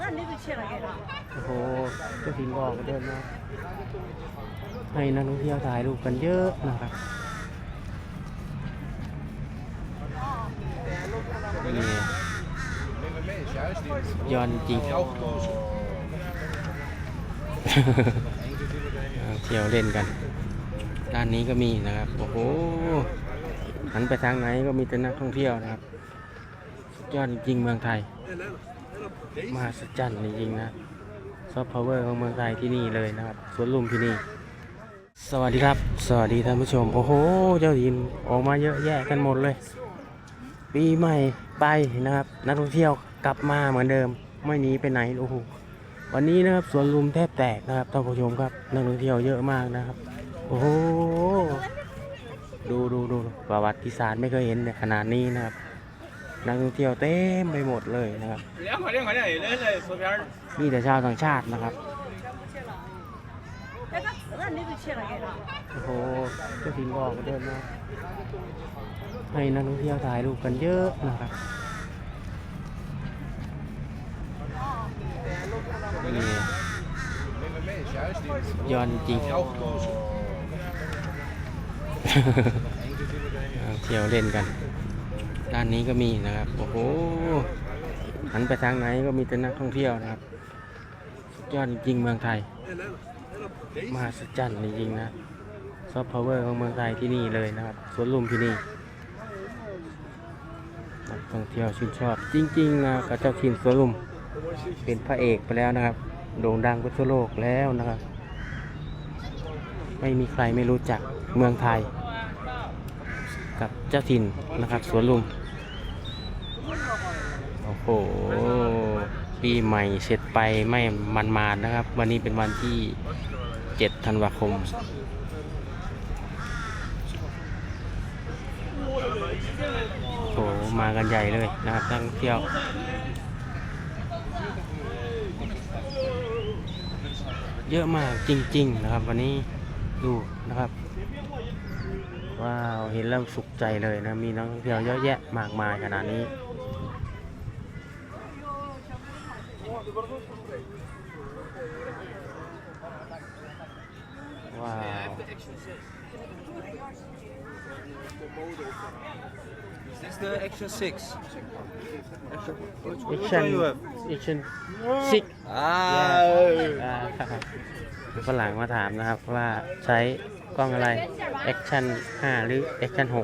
那你就去了给他。 โอ้โหเจ้าถิ่นบอกก็เดินมาให้นักท่องเที่ยวถ่ายรูปกันเยอะนะครับนี่ย้อนจริง เที่ยวเล่นกัน ด้านนี้ก็มีนะครับ โอ้โหหันไปทางไหนก็มีแต่นักท่องเที่ยวนะครับสุดยอดจริงๆเมืองไทย มหัศจรรย์จริงๆนะซอฟต์พาวเวอร์ของเมืองไทยที่นี่เลยนะครับสวนลุมที่นี่ สวัสดีครับ สวัสดีท่านผู้ชม โอ้โห เจ้าดินออกมาเยอะแยะกันหมดเลย ปีใหม่ไปนะครับ นักท่องเที่ยวกลับมาเหมือนเดิม ไม่หนีไปไหนโอ้โหวันนี้นะครับสวนลุมแทบแตกนะครับท่านผู้ชมครับนักท่องเที่ยวเยอะมากนะครับ โอ้โหดูดูดูประวัติศาสตร์ไม่เคยเห็นในขนาดนี้นะครับ นักท่องเที่ยวเต็มไปหมดเลยนะครับนี่แต่ชาวต่างชาตินะครับโอ้โหเจ้าถิ่นบอกเดินมาให้นักท่องเที่ยวถ่ายรูปกันเยอะนะครับนี่ย้อนจริงเที่ยวเล่นกัน ด้านนี้ก็มีนะครับ โอ้โหหันไปทางไหนก็มีแต่นักท่องเที่ยวนะครับสุดยอดจริงเมืองไทย มหัศจรรย์จริงๆนะซอฟต์พาวเวอร์ของเมืองไทยที่นี่เลยนะครับสวนลุมที่นี่นักท่องเที่ยวชื่นชอบ จริงๆนะกับเจ้าถิ่นสวนลุม เป็นพระเอกไปแล้วนะครับ โด่งดังไปทั่วโลกแล้วนะครับ ไม่มีใครไม่รู้จักเมืองไทย กับเจ้าถิ่นนะครับสวนลุม อ้โห ปีใหม่เสร็จไปไม่มันมานนะครับ วันนี้เป็นวันที่ 7 ธันวาคมโอ้โหมากันใหญ่เลยนะครับนักท่องเที่ยวเยอะมากจริง ๆ นะครับ วันนี้ดูนะครับ ว้าว เห็นแล้วสุขใจเลยนะ มีนักท่องเที่ยวเยอะแยะมากมายขนาดนี้ This is the Action 6. Action. Which, which Action one you have? Action Six Ah. อ่าฝรั่งมาถามนะครับว่าใช้กล้องอะไร Action 5 หรือ Action 6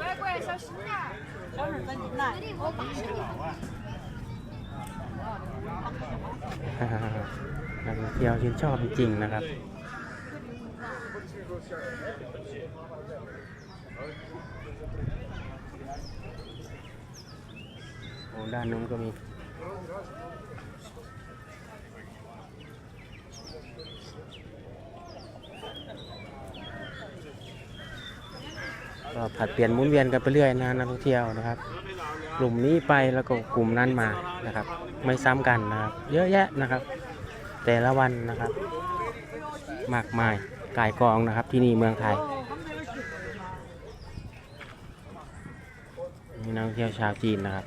乖乖，小心点儿。小婶子，你来。我马上。 นักท่องเที่ยวชื่นชอบจริงๆนะครับ โอ้ด้านนู้นก็มีก็ผัดเปลี่ยนหมุนเวียนกันไปเรื่อยนะนักท่องเที่ยวนะครับ กลุ่มนี้ไปแล้วก็กลุ่มนั้นมานะครับ ไม่ซ้ำกันนะครับ เยอะแยะนะครับ แต่ละวันนะครับ มากมาย กายกองนะครับที่นี่เมืองไทยมีนักท่องเที่ยวชาวจีนนะครับ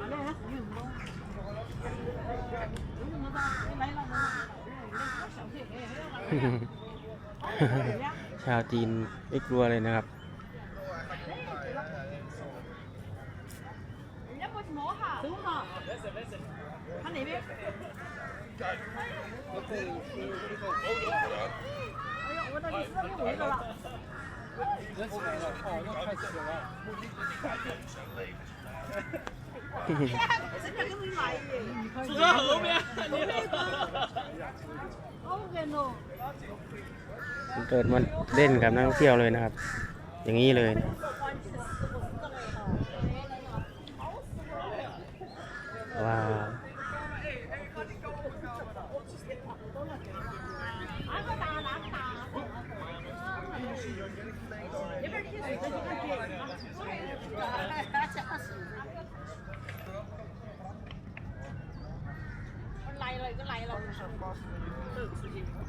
อะไรนะ ชาวจีนไม่กลัวเลยนะครับ 人家过去摸哈，走哈。他那边。哎呀，我那里知道你味道了。真的给你来耶！坐在后面。好人哦。 เกิดมันเล่นกับนักท่องเที่ยวเลยนะครับ อย่างนี้เลยนะว้าว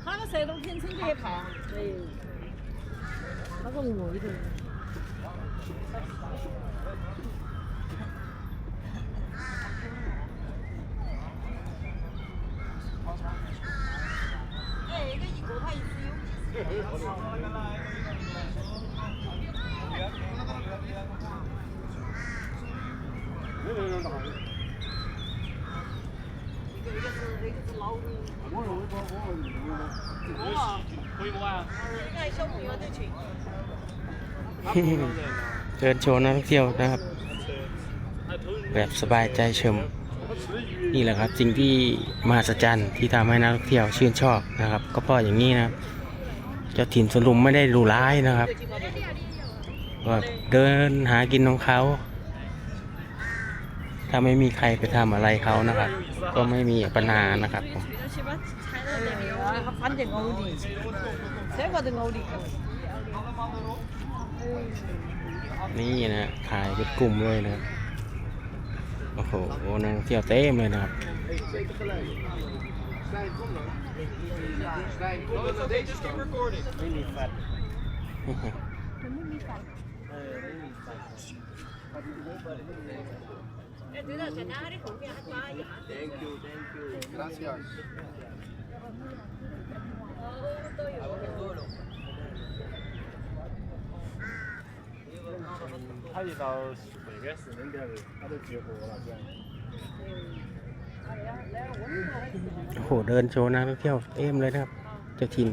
他那个蛇冬天真的很胖，哎，那个饿的。哎，那一个它一只有。 เดินโชว์นักท่องเที่ยวนะครับ แบบสบายใจชม นี่แหละครับสิ่งที่มหัศจรรย์ที่ทำให้นักท่องเที่ยวชื่นชอบนะครับ ก็เพราะอย่างนี้นะครับ เจ้าถิ่นสลุมไม่ได้ดูร้ายนะครับก็เดินหากินของเขา ถ้าไม่มีใครไปทำอะไรเขานะครับ ก็ไม่มีปัญหานะครับผม 반대 가오 디. 새가 든 가오 디. นี่นะขายเป็นกลุ่มเลยนะโอ้โหนัองเที่ยวเต็มเลยนะครับนี่ฝัน 他也到北边市那边的，他都绝活了，这样。 โอ้โหเดินโชว์นักท่องเที่ยวเต็มเลยนะครับ เจ้าถิ่น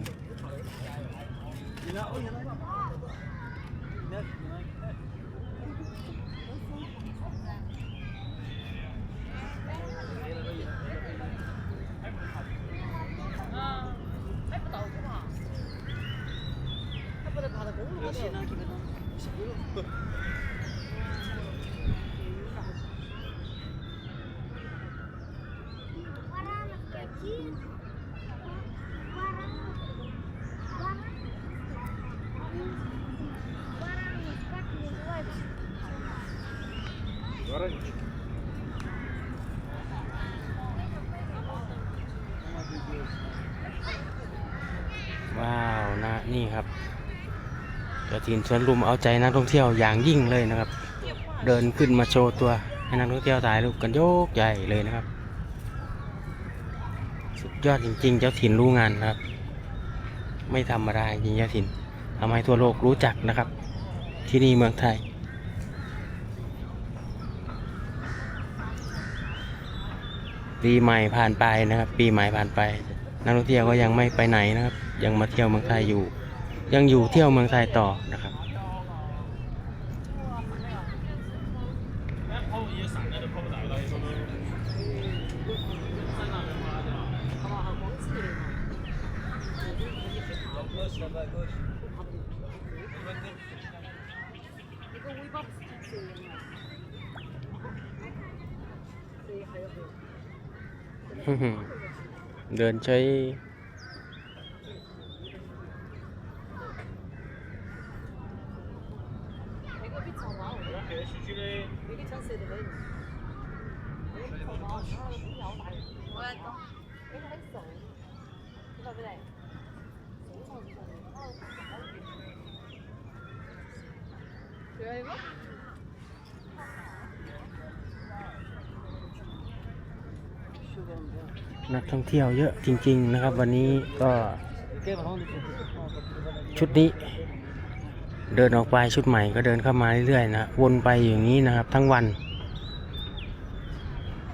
ว้าว นะ นี่ครับ เจ้าถิ่นสวนลุมเอาใจนักท่องเที่ยวอย่างยิ่งเลยนะครับ เดินขึ้นมาโชว์ตัวให้นักท่องเที่ยวถ่ายรูปกันโยกใหญ่เลยนะครับ สุดยอดจริง ๆ เจ้าถิ่นรู้งานนะครับ ไม่ธรรมดาจริงเจ้าถิ่นทำให้ทั่วโลกรู้จักนะครับ ที่นี่เมืองไทยปีใหม่ผ่านไปนะครับ ปีใหม่ผ่านไป นักท่องเที่ยวก็ยังไม่ไปไหนนะครับ ยังมาเที่ยวเมืองไทยอยู่ ยังอยู่เที่ยวเมืองไทยต่อนะครับ เดินใช้ นักท่องเที่ยวเยอะจริง ๆ นะครับ วันนี้ก็ชุดนี้ เดินออกไปชุดใหม่ก็เดินเข้ามาเรื่อยๆนะวนไปอย่างนี้นะครับ ทั้งวัน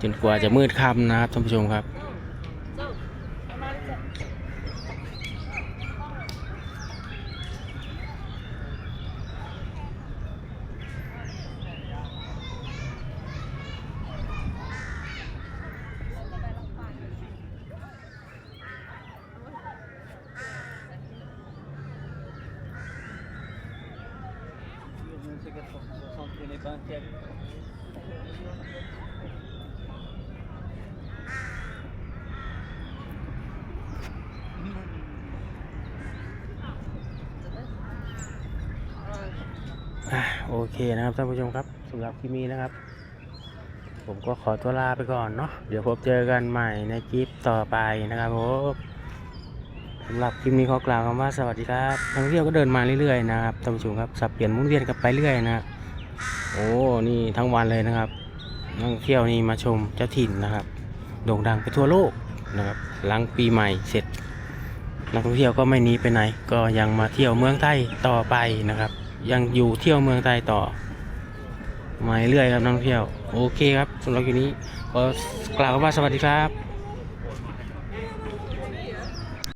จนกว่าจะมืดค่ำนะครับท่านผู้ชมครับ อะโอเคนะครับท่านผู้ชมครับสำหรับคลิปนี้นะครับ ผมก็ขอตัวลาไปก่อนเนาะเดี๋ยวพบเจอกันใหม่ในคลิปต่อไปนะครับผม สำหรับคลิปนี้ขอกล่าวคำว่าสวัสดีครับนักท่องเที่ยวก็เดินมาเรื่อยๆนะครับท่านผู้ชมครับสับเปลี่ยนมุนเวียนกันไปเรื่อยนะโอ้นี่ทั้งวันเลยนะครับนักท่องเที่ยวนี่มาชมเจ้าถิ่นนะครับ โด่งดังไปทั่วโลกนะครับหลังปีใหม่เสร็จ นักท่องเที่ยวก็ไม่หนีไปไหน ก็ยังมาเที่ยวเมืองไทยต่อไปนะครับ ยังอยู่เที่ยวเมืองไทยต่อมาเรื่อยครับนักท่องเที่ยว โอเคครับสำหรับคลิปนี้ก็กล่าวคำว่าสวัสดีครับ